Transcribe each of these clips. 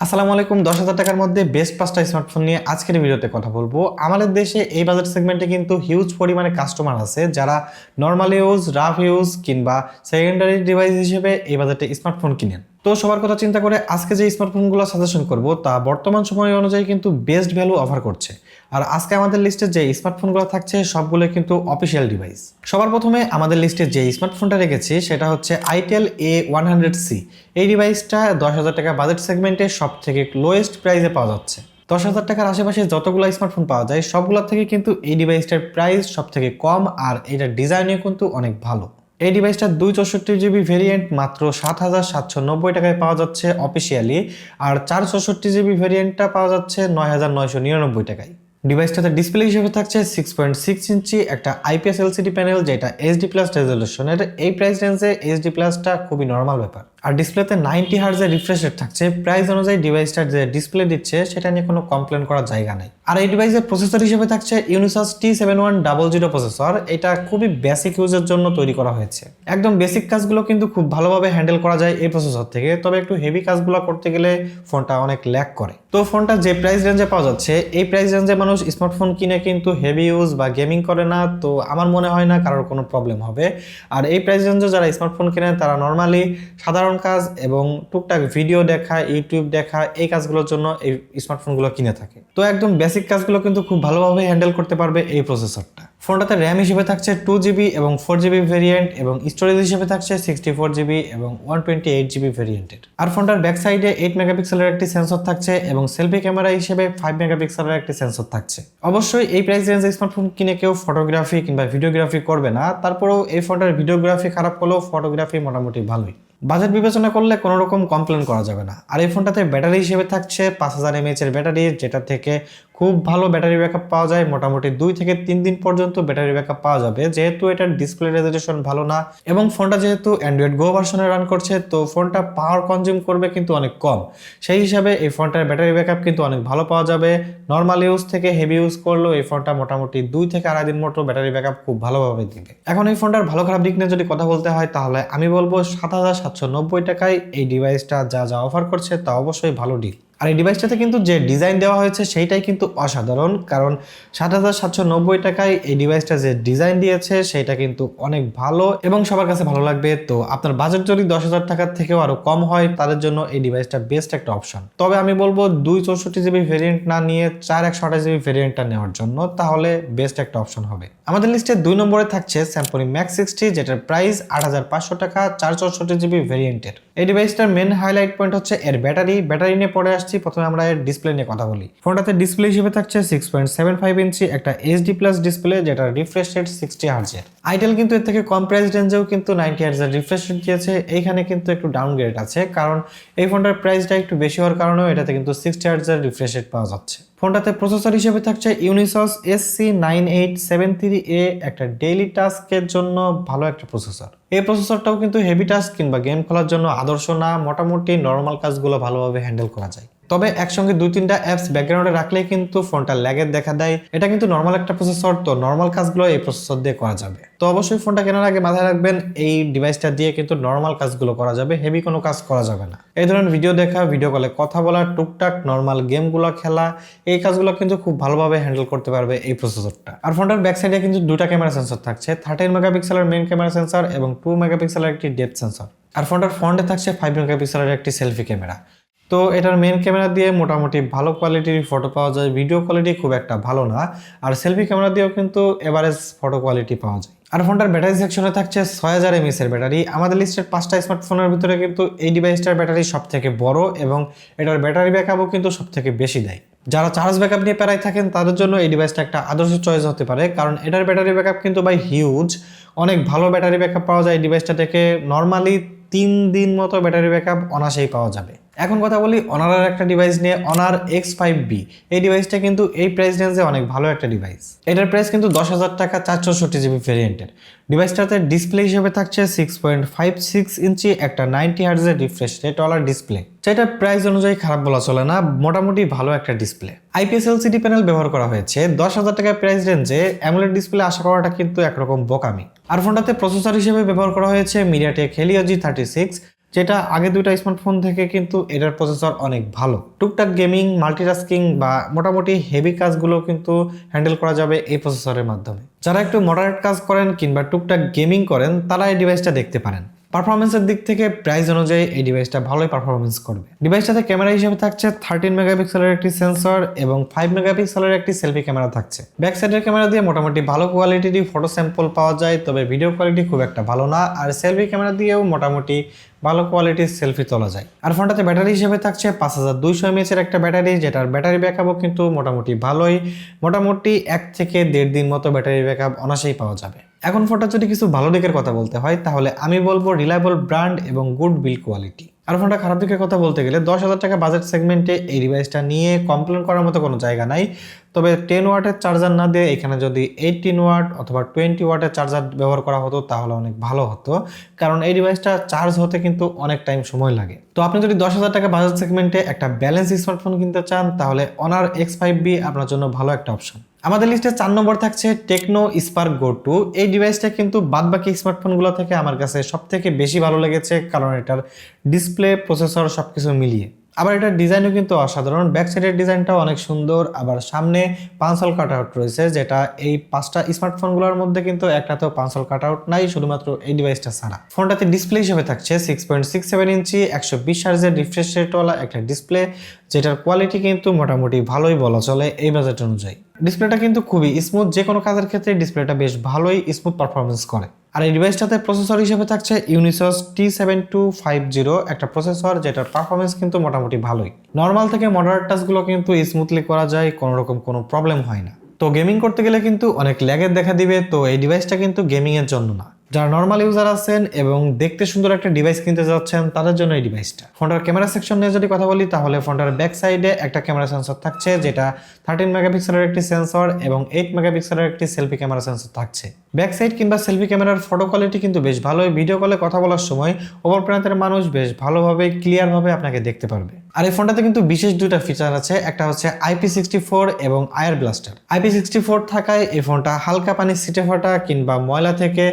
আসসালামু আলাইকুম, দশ হাজার টাকার মধ্যে বেস্ট পাঁচটা স্মার্টফোন নিয়ে আজকের ভিডিওতে কথা বলব। আমাদের দেশে এই বাজার সেগমেন্টে কিন্তু হিউজ পরিমাণে কাস্টমার আছে, যারা নর্মাল ইউজ রাফ ইউজ কিংবা সেকেন্ডারি ডিভাইস হিসেবে এই বাজারটা স্মার্টফোন কিনেন। তো সবার কথা চিন্তা করে আজকে যে স্মার্টফোনগুলো সাজেশন করব, তা বর্তমান সময় অনুযায়ী কিন্তু বেস্ট ভ্যালু অফার করছে। আর আজকে আমাদের লিস্টে যে স্মার্টফোনগুলো থাকছে, সবগুলো কিন্তু অফিসিয়াল ডিভাইস সবার প্রথমে আমাদের লিস্টে যে স্মার্টফোনটা রেখেছি, সেটা হচ্ছে itel A one hundred C এই ডিভাইসটা দশ হাজার টাকা বাজেট সেগমেন্টে সব থেকে লোয়েস্ট প্রাইসে পাওয়া যাচ্ছে। দশ হাজার টাকার আশেপাশে যতগুলো স্মার্টফোন পাওয়া যায়, সবগুলোর থেকে কিন্তু এই ডিভাইসটার প্রাইস সব থেকে কম, আর এটার ডিজাইনও কিন্তু অনেক ভালো। এই ডিভাইসটা দুই চৌষট্টি জিবি ভেরিয়েন্ট মাত্র সাত হাজার সাতশো নব্বই টাকায় পাওয়া যাচ্ছে অফিসিয়ালি আর চার চৌষট্টি জিবি ভেরিয়েন্টটা পাওয়া যাচ্ছে নয় হাজার নয়শো নিরানব্বই টাকায়। ডিভাইসটাতে ডিসপ্লে হিসেবে থাকছে সিক্স পয়েন্ট সিক্স ইঞ্চি, একটা আইপিএস এলসিডি প্যানেল যেটা এইচডি প্লাস রেজলিউশনের এই প্রাইস রেঞ্জে এইচডি প্লাসটা খুবই নর্মাল ব্যাপার। আর ডিসপ্লেতে নাইনটি হার্জের রিফ্রেশ রেট থাকছে। প্রাইস অনুযায়ী ডিভাইসটার যে ডিসপ্লে দিচ্ছে, সেটা নিয়ে কোনো কমপ্লেন করার জায়গা নেই। আর এই ডিভাইসের প্রসেসর হিসেবে থাকছে Unisoc T seven one double zero processor এটা খুবই বেসিক ইউজের জন্য তৈরি করা হয়েছে। একদম বেসিক কাজগুলো কিন্তু খুব ভালোভাবে হ্যান্ডেল করা যায় এই প্রসেসর থেকে। তবে একটু হেভি কাজগুলো করতে গেলে ফোনটা অনেক ল্যাক করে। তো ফোনটা যে প্রাইস রেঞ্জে পাওয়া যাচ্ছে, এই প্রাইস রেঞ্জে মানুষ স্মার্টফোন কিনে কিন্তু হেভি ইউজ বা গেমিং করে না, তো আমার মনে হয় না কারোর কোনো প্রবলেম হবে। আর এই প্রাইস রেঞ্জে যারা স্মার্টফোন কেনে তারা নর্মালি সাধারণ কাজ এবং টুকটাক ভিডিও দেখা ইউটিউব দেখা, এই কাজগুলোর জন্য এই স্মার্টফোনগুলো কিনে থাকে। তো একদম বেসিক কাজগুলো কিন্তু খুব ভালোভাবে হ্যান্ডেল করতে পারবে এই প্রসেসরটা ফোনটাতে র্যাম হিসেবে থাকছে টু জিবি এবং ফোর জিবি ভেরিয়েন্ট এবং স্টোরেজ হিসেবে থাকছে সিক্সটি ফোর জিবি এবং ওয়ান টোয়েন্টি এইট জিবি ভেরিয়েন্টের আর ফোনটার ব্যাক সাইডে এইট মেগাপিক্সেলের একটি সেন্সর থাকছে এবং সেলফি ক্যামেরা হিসেবে ফাইভ মেগাপিক্সেলের একটি সেন্সর থাকছে। অবশ্যই এই প্রাইস রেঞ্জে স্মার্টফোন কিনে কেউ ফটোগ্রাফি কিংবা ভিডিওগ্রাফি করবে না, তারপরেও এই ফোনটার ভিডিওগ্রাফি খারাপ হলেও ফটোগ্রাফি মোটামুটি ভালোই। বাজেট বিবেচনা করলে কোনো রকম কমপ্লেন করা যাবে না। আর এই ফোনটাতে ব্যাটারি হিসেবে থাকছে পাঁচ হাজার এমএইচ এর ব্যাটারি যেটা থেকে খুব ভালো ব্যাটারি ব্যাকআপ পাওয়া যায়। মোটামুটি দুই থেকে তিন দিন পর্যন্ত ব্যাটারি ব্যাকআপ পাওয়া যাবে। যেহেতু এটার ডিসপ্লে রেজলিউশন ভালো না, এবং ফোনটা যেহেতু অ্যান্ড্রয়েড গো ভার্সনে রান করছে, তো ফোনটা পাওয়ার কনজিউম করবে কিন্তু অনেক কম। সেই হিসাবে এই ফোনটার ব্যাটারি ব্যাকআপ কিন্তু অনেক ভালো পাওয়া যাবে। নর্মাল ইউজ থেকে হেভি ইউজ করলেও এই ফোনটা মোটামুটি দুই থেকে আড়াই দিন মতো ব্যাটারি ব্যাকআপ খুব ভালোভাবে দিবে। এখন এই ফোনটার ভালো খারাপ দিক নিয়ে যদি কথা বলতে হয়, তাহলে আমি বলব সাত হাজার সাতশো নব্বই টাকায় এই ডিভাইসটা যা যা অফার করছে তা অবশ্যই ভালো ডিল আর এই ডিভাইসটাতে কিন্তু যে ডিজাইন দেওয়া হয়েছে সেইটাই কিন্তু অসাধারণ। কারণ সাত হাজার সাতশো নব্বই টাকায় এই ডিভাইসটা যে ডিজাইন দিয়েছে সেটা কিন্তু অনেক ভালো এবং সবার কাছে ভালো লাগবে। তো আপনার বাজেট যদি দশ হাজার টাকার থেকেও আরও কম হয়, তাদের জন্য এই ডিভাইসটা বেস্ট একটা অপশন তবে আমি বলব দুই চৌষট্টি জিবি ভেরিয়েন্ট না নিয়ে চার একশো আঠাশ জিবি ভেরিয়েন্টটা নেওয়ার জন্য তাহলে বেস্ট একটা অপশন হবে। আমাদের লিস্টে দুই নম্বরে থাকছে স্যামসং ম্যাক্স সিক্সটি যেটার প্রাইস আট হাজার পাঁচশো টাকা, চার চৌষট্টি জিবি ভেরিয়েন্টের এই ডিভাইসটার মেন হাইলাইট পয়েন্ট হচ্ছে এর ব্যাটারি ব্যাটারি নিয়ে পড়ে আসছি প্রথমে আমরা এর ডিসপ্লে নিয়ে কথা বলি। ফোনটাতে ডিসপ্লে হিসেবে থাকছে six point seven five inch একটা এইচডি প্লাস ডিসপ্লে যেটা রিফ্রেশ রেট সিক্সটি হার্জের আইটেল কিন্তু এর থেকে কম প্রাইস রেঞ্জেও কিন্তু নাইনটি হার্জের রিফ্রেশ রেট দিয়েছে। এইখানে কিন্তু একটু ডাউনগ্রেড আছে, কারণ এই ফোনটার প্রাইসটা একটু বেশি হওয়ার কারণেও এটাতে কিন্তু সিক্সটি হার্জের রিফ্রেশ রেট পাওয়া যাচ্ছে। ফোনটাতে প্রসেসর হিসেবে থাকছে Unisoc S C nine eight seven three A একটা ডেইলি টাস্কের জন্য ভালো একটা প্রসেসর এই প্রসেসরটাও কিন্তু হেভি টাস্ক কিংবা গেম খেলার জন্য আদর্শ না, মোটামুটি নর্মাল কাজগুলো ভালোভাবে হ্যান্ডেল করা যায়। তবে একসঙ্গে দুই তিনটা অ্যাপস ব্যাকগ্রাউন্ডে রাখলে কিন্তু ফোনটা ল্যাগের দেখা দেয়। এটা কিন্তু নর্মাল একটা প্রসেসর তো নর্মাল কাজগুলো এই প্রসেসর দিয়ে করা যাবে। তো অবশ্যই ফোনটা কেনার আগে মাথায় রাখবেন, এই ডিভাইসটা দিয়ে কিন্তু নর্মাল কাজগুলো করা যাবে হেভি কোনো কাজ করা যাবে না। এই ধরনের ভিডিও দেখা ভিডিও কলে কথা বলা, টুকটাক নর্মাল গেমগুলো খেলা, এই কাজগুলো কিন্তু খুব ভালোভাবে হ্যান্ডেল করতে পারবে এই প্রসেসরটা আর ফোনটার ব্যাক সাইডে কিন্তু দুটা ক্যামেরা সেন্সর থাকছে থার্টিন মেগাপিক্সেলের মেন ক্যামেরা সেন্সর এবং টু মেগাপিক্সেলের একটি ডেপথ সেন্সর আর ফোনটার ফ্রন্টে থাকছে ফাইভ মেগাপিক্সেলের একটি সেলফি ক্যামেরা তো এটার মেন ক্যামেরা দিয়ে মোটামুটি ভালো কোয়ালিটির ফটো পাওয়া যায় ভিডিও কোয়ালিটি খুব একটা ভালো না। আর সেলফি ক্যামেরা দিয়েও কিন্তু এভারেজ ফটো কোয়ালিটি পাওয়া যায়। আর ফোনটার ব্যাটারি সেকশনে থাকছে ছয় হাজার এমএস এর ব্যাটারি আমাদের লিস্টের পাঁচটা স্মার্টফোনের ভিতরে কিন্তু এই ডিভাইসটার ব্যাটারি সব থেকে বড় এবং এটার ব্যাটারি ব্যাকআপও কিন্তু সব থেকে বেশি দেয়। যারা চার্জ ব্যাকআপ নিয়ে প্যারাই থাকেন, তাদের জন্য এই ডিভাইসটা একটা আদর্শ চয়েস হতে পারে। কারণ এটার ব্যাটারি ব্যাকআপ কিন্তু বাই হিউজ অনেক ভালো ব্যাটারি ব্যাকআপ পাওয়া যায়। এই ডিভাইসটা থেকে নর্মালি তিন দিন মতো ব্যাটারি ব্যাকআপ অনাসেই পাওয়া যাবে। এখন কথা বলি অনারের একটা ডিভাইস নিয়ে অনার এক্স ফাইভ বি এই ডিভাইসটা কিন্তু এই প্রাইস রেঞ্জে অনেক ভালো একটা ডিভাইস এটার প্রাইস কিন্তু দশ হাজার টাকা চার চৌষট্টি জিবি ভেরিয়েন্টের ডিভাইসটাতে ডিসপ্লে হিসেবে থাকছে six point five six inch একটা নাইনটি হার্জের রিফ্রেশ রেট রেটওয়ালা ডিসপ্লে সেটা প্রাইস অনুযায়ী খারাপ বলা চলে না, মোটামুটি ভালো একটা ডিসপ্লে আইপিএস এলসিডি প্যানেল ব্যবহার করা হয়েছে। দশ হাজার টাকার প্রাইস রেঞ্জে অ্যামোলেড ডিসপ্লে আশা করাটা কিন্তু একরকম বোকামি। আর ফোনটাতে প্রসেসর হিসেবে ব্যবহার করা হয়েছে MediaTek Helio G thirty six যেটা আগে দুইটা স্মার্টফোন থেকে কিন্তু এটার প্রসেসর অনেক ভালো। টুকটাক গেমিং মাল্টিটাস্কিং বা মোটামুটি হেভি কাজগুলো কিন্তু হ্যান্ডেল করা যাবে এই প্রসেসরের মাধ্যমে। যারা একটু মডারেট কাজ করেন কিংবা টুকটাক গেমিং করেন, তারা এই ডিভাইসটা দেখতে পারেন। পারফরমেন্সের দিক থেকে প্রাইস অনুযায়ী এই ডিভাইসটা ভালোই পারফরমেন্স করবে। ডিভাইসটাতে ক্যামেরা হিসেবে থাকছে থার্টিন মেগাপিক্সেলের একটি সেন্সর এবং ফাইভ মেগাপিক্সেলের একটি সেলফি ক্যামেরা থাকছে। ব্যাক সাইডের ক্যামেরা দিয়ে মোটামুটি ভালো কোয়ালিটিরই ফটো স্যাম্পল পাওয়া যায়, তবে ভিডিও কোয়ালিটি খুব একটা ভালো না। আর সেলফি ক্যামেরা দিয়েও মোটামুটি ভালো কোয়ালিটির সেলফি তোলা যায়। আর ফোনটাতে ব্যাটারি হিসেবে থাকছে পাঁচ হাজার দুইশো এমএচের একটা ব্যাটারি, যেটার ব্যাটারি ব্যাকআপও কিন্তু মোটামুটি ভালোই। মোটামুটি এক থেকে দেড় দিন মতো ব্যাটারি ব্যাকআপ অনাসেই পাওয়া যাবে। এখন ফোনটা যদি কিছু ভালো দিকের কথা বলতে হয়, তাহলে আমি বলব রিলায়েবল ব্র্যান্ড এবং গুড বিল কোয়ালিটি আর ফোনটা খারাপ দিকের কথা বলতে গেলে দশ হাজার টাকা বাজেট সেগমেন্টে এই ডিভাইসটা নিয়ে কমপ্লেন করার মতো কোনো জায়গা নাই। তবে টেন ওয়াটের চার্জার না দিয়ে এখানে যদি এইটিন ওয়াট অথবা টোয়েন্টি ওয়াটের চার্জার ব্যবহার করা হতো তাহলে অনেক ভালো হতো। কারণ এই ডিভাইসটা চার্জ হতে কিন্তু অনেক টাইম সময় লাগে। তো আপনি যদি দশ হাজার টাকা বাজেট সেগমেন্টে একটা ব্যালেন্স স্মার্টফোন কিনতে চান তাহলে অনার এক্স ফাইভ বি আপনার জন্য ভালো একটা অপশন আমাদের লিস্টে চার নম্বর থাকছে টেকনো স্পার্ক গো টু এই ডিভাইসটা কিন্তু বাদবাকি স্মার্টফোনগুলো থেকে আমার কাছে সব থেকে বেশি ভালো লেগেছে, কারণ এটার ডিসপ্লে প্রসেসর সব কিছু মিলিয়ে। আবার এটার ডিজাইনও কিন্তু অসাধারণ। ব্যাক সাইডের ডিজাইনটাও অনেক সুন্দর। আবার সামনে পাঁচল কাট আউট রয়েছে, যেটা এই পাঁচটা স্মার্টফোনগুলোর মধ্যে কিন্তু একটাতেও পাঁচল কাট আউট নাই, শুধুমাত্র এই ডিভাইসটা ছাড়া। ফোনটাতে ডিসপ্লে হিসেবে থাকছে six point six seven inch একশো বিশ হার্জের রিফ্রেশ রেটওয়ালা একটা ডিসপ্লে যেটার কোয়ালিটি কিন্তু মোটামুটি ভালোই বলা চলে এই বাজেট অনুযায়ী। ডিসপ্লেটা কিন্তু খুবই স্মুথ যে কোনো কাজের ক্ষেত্রে ডিসপ্লেটা বেশ ভালোই স্মুথ পারফরমেন্স করে। আর এই ডিভাইসটাতে প্রসেসর হিসেবে থাকছে Unisoc T seven two five zero একটা প্রসেসর যেটার পারফরমেন্স কিন্তু মোটামুটি ভালোই। নর্মাল থেকে মডারেট টাচগুলো কিন্তু স্মুথলি করা যায় কোনো রকম কোনো প্রবলেম হয় না। তো গেমিং করতে গেলে কিন্তু অনেক ল্যাগের দেখা দিবে, তো এই ডিভাইসটা কিন্তু গেমিংয়ের জন্য না। যারা নর্মাল ইউজার আছেন এবং দেখতে সুন্দর একটা ডিভাইস কিনতে যাচ্ছেন, তাদের জন্য এই ডিভাইসটা ফোনটার ক্যামেরা সেকশন নিয়ে যদি কথা বলি, তাহলে ফোনটার ব্যাক সাইডে একটা ক্যামেরা সেন্সর থাকছে, যেটা থার্টিন মেগাপিক্সেলের একটি সেন্সর এবং এইট মেগাপিক্সেলের একটি সেলফি ক্যামেরা সেন্সর থাকছে। ব্যাক সাইড কিংবা সেলফি ক্যামেরার ফটো কোয়ালিটি কিন্তু বেশ ভালোই। ভিডিও কলে কথা বলার সময় ওপর প্রান্তের মানুষ বেশ ভালোভাবে ক্লিয়ারভাবে আপনাকে দেখতে পারবে। আর এই ফোনটাতে কিন্তু বিশেষ দুটা ফিচার আছে। একটা হচ্ছে আইপি সিক্সটি ফোর এবং IR blaster IP sixty four থাকায় এই ফোনটা হালকা পানি সিটে ফাটা কিংবা ময়লা থেকে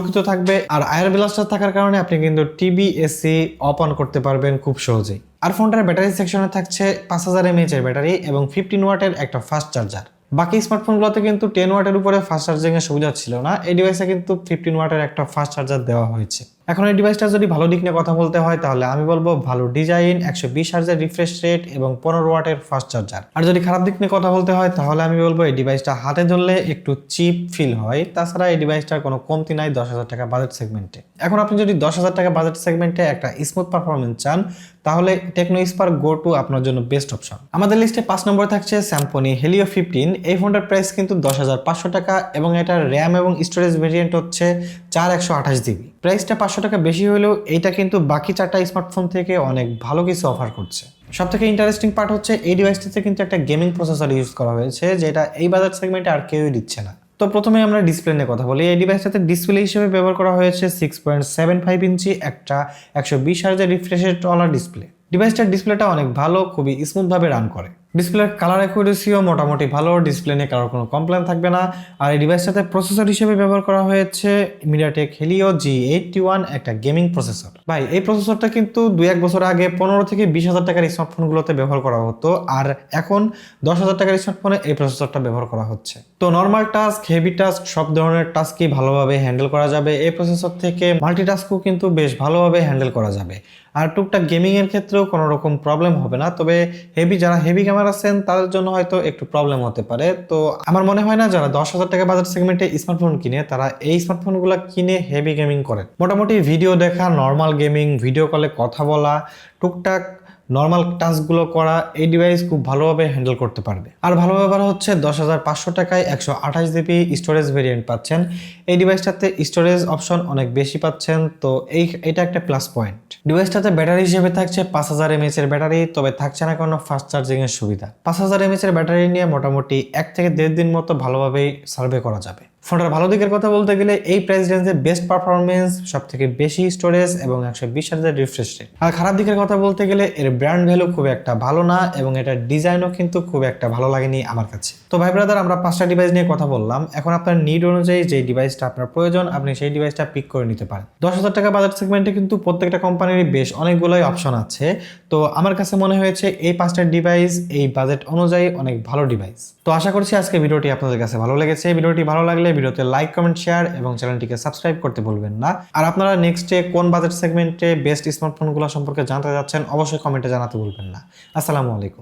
সুরক্ষিত থাকবে আর আয়ার ব্লাস্টার থাকার কারণে আপনি কিন্তু টিভি এসি অফ অন করতে পারবেন খুব সহজেই। আর ফোনটার ব্যাটারি সেকশনে থাকছে পাঁচ হাজার এমএইচ এর ব্যাটারি এবং ফিফটিন ওয়াটের একটা ফাস্ট চার্জার বাকি স্মার্টফোনগুলোতে কিন্তু টেন ওয়াটের উপরে ফাস্ট চার্জিংয়ের সুবিধা ছিল না, এই ডিভাইসে কিন্তু ফিফটিন ওয়াটের একটা ফাস্ট চার্জার দেওয়া হয়েছে। এখন এই ডিভাইসটা যদি ভালো দিক নিয়ে কথা বলতে হয়, তাহলে আমি বলব ভালো ডিজাইন একশো বিশ হার্জের রিফ্রেশ রেট এবং পনেরো ওয়াটের ফাস্ট চার্জার আর যদি খারাপ দিক নিয়ে কথা বলতে হয়, তাহলে আমি বলব এই ডিভাইসটা হাতে ধরলে একটু চিপ ফিল হয়। তাছাড়া এই ডিভাইসটার কোনো কমতি নাই দশ হাজার টাকা বাজেট সেগমেন্টে এখন আপনি যদি দশ হাজার টাকা বাজেট সেগমেন্টে একটা স্মুথ পারফরমেন্স চান, তাহলে টেকনো স্পার্ক গো টু আপনার জন্য বেস্ট অপশন আমাদের লিস্টে পাঁচ নম্বর থাকছে স্যাম্পনি হেলিও ফিফটিন এই ফোনটার প্রাইস কিন্তু দশ হাজার পাঁচশো টাকা এবং এটার র্যাম এবং স্টোরেজ ভেরিয়েন্ট হচ্ছে চার একশো আঠাশ জিবি প্রাইসটা পাঁচশো টাকা বেশি হলেও এটা কিন্তু বাকি চারটা স্মার্টফোন থেকে অনেক ভালো কিছু অফার করছে। সব থেকে ইন্টারেস্টিং পার্ট হচ্ছে এই ডিভাইসটিতে কিন্তু একটা গেমিং প্রসেসর ইউজ করা হয়েছে, যেটা এই বাজার সেগমেন্টে আর কেউই দিচ্ছে না। তো প্রথমে আমরা ডিসপ্লে নিয়ে কথা বলি। এই ডিভাইসটাতে ডিসপ্লে হিসেবে ব্যবহার করা হয়েছে six point seven five inch একটা একশো বিশ হাজার রিফ্রেশের টলার ডিসপ্লে ডিভাইসটার ডিসপ্লেটা অনেক ভালো, খুবই স্মুথভাবে রান করে। ডিসপ্লের কালার অ্যাকুরেসিও মোটামুটি ভালো ডিসপ্লে নিয়ে কারোর কোনো কমপ্লেন থাকবে না। আর এই ডিভাইসটাতে প্রসেসর হিসেবে ব্যবহার করা হয়েছে MediaTek Helio G eighty one একটা গেমিং প্রসেসর ভাই, এই প্রসেসরটা কিন্তু দুই এক বছর আগে পনেরো থেকে বিশ হাজার টাকার স্মার্টফোনগুলোতে ব্যবহার করা হতো, আর এখন দশ হাজার টাকার স্মার্টফোনে এই প্রসেসরটা ব্যবহার করা হচ্ছে। তো নর্মাল টাস্ক হেভি টাস্ক সব ধরনের টাস্কই ভালোভাবে হ্যান্ডেল করা যাবে। এই প্রসেসর থেকে মাল্টিটাস্কও কিন্তু বেশ ভালোভাবে হ্যান্ডেল করা যাবে। আর টুকটাক গেমিংয়ের ক্ষেত্রেও কোনো রকম প্রবলেম হবে না। তবে হেভি যারা হেভি ক্যামেরা আছেন, তাদের জন্য হয়তো একটু প্রবলেম হতে পারে। তো আমার মনে হয় না, যারা দশ হাজার টাকা বাজার সেগমেন্টে স্মার্টফোন কিনে, তারা এই স্মার্টফোনগুলো কিনে হেভি গেমিং করেন। মোটামুটি ভিডিও দেখা নর্মাল গেমিং ভিডিও কলে কথা বলা, টুকটাক নর্মাল টাস্কগুলো করা এই ডিভাইস খুব ভালোভাবে হ্যান্ডেল করতে পারবে। আর ভালো ব্যাপার হচ্ছে দশ হাজার পাঁচশো টাকায় একশো আঠাশ জিবি স্টোরেজ ভেরিয়েন্ট পাচ্ছেন। এই ডিভাইসটাতে স্টোরেজ অপশন অনেক বেশি পাচ্ছেন, তো এই, এটা একটা প্লাস পয়েন্ট ডিভাইসটাতে ব্যাটারি হিসেবে থাকছে পাঁচ হাজার এমএচ এর ব্যাটারি তবে থাকছে না কোনো ফাস্ট চার্জিং এর সুবিধা। পাঁচ হাজার এমএচ এর ব্যাটারি নিয়ে মোটামুটি এক থেকে দেড় দিন মতো ভালোভাবেই সার্ভে করা যাবে। ফোনটার ভালো দিকের কথা বলতে গেলে এই প্রাইস রেঞ্জে বেস্ট পারফরমেন্স সব থেকে বেশি স্টোরেজ এবং একশো বিশ হাজার রিফ্রেশ রেট আর খারাপ দিকের কথা বলতে গেলে এর ব্র্যান্ড ভ্যালু খুব একটা ভালো না এবং এটার ডিজাইনও কিন্তু খুব একটা ভালো লাগেনি আমার কাছে। তো ভাই ব্রাদার আমরা পাঁচটা ডিভাইস নিয়ে কথা বললাম। এখন আপনার নিড অনুযায়ী যে ডিভাইসটা আপনার প্রয়োজন, আপনি সেই ডিভাইসটা পিক করে নিতে পারেন। দশ হাজার টাকা বাজার সেগমেন্টে কিন্তু প্রত্যেকটা কোম্পানির বেশ অনেকগুলোই অপশন আছে। তো আমার কাছে মনে হয়েছে এই পাঁচটা ডিভাইস এই বাজেট অনুযায়ী অনেক ভালো ডিভাইস তো আশা করছি আজকে ভিডিওটি আপনাদের কাছে ভালো লেগেছে। ভিডিওটি ভালো লাগলে ভিডিওতে লাইক কমেন্ট শেয়ার এবং চ্যানেলটিকে সাবস্ক্রাইব করতে ভুলবেন না। আর আপনারা নেক্সটে কোন বাজেট সেগমেন্টে বেস্ট স্মার্টফোনগুলো সম্পর্কে জানতে যাচ্ছেন, অবশ্যই কমেন্টে জানাতে ভুলবেন না। আসসালামু আলাইকুম।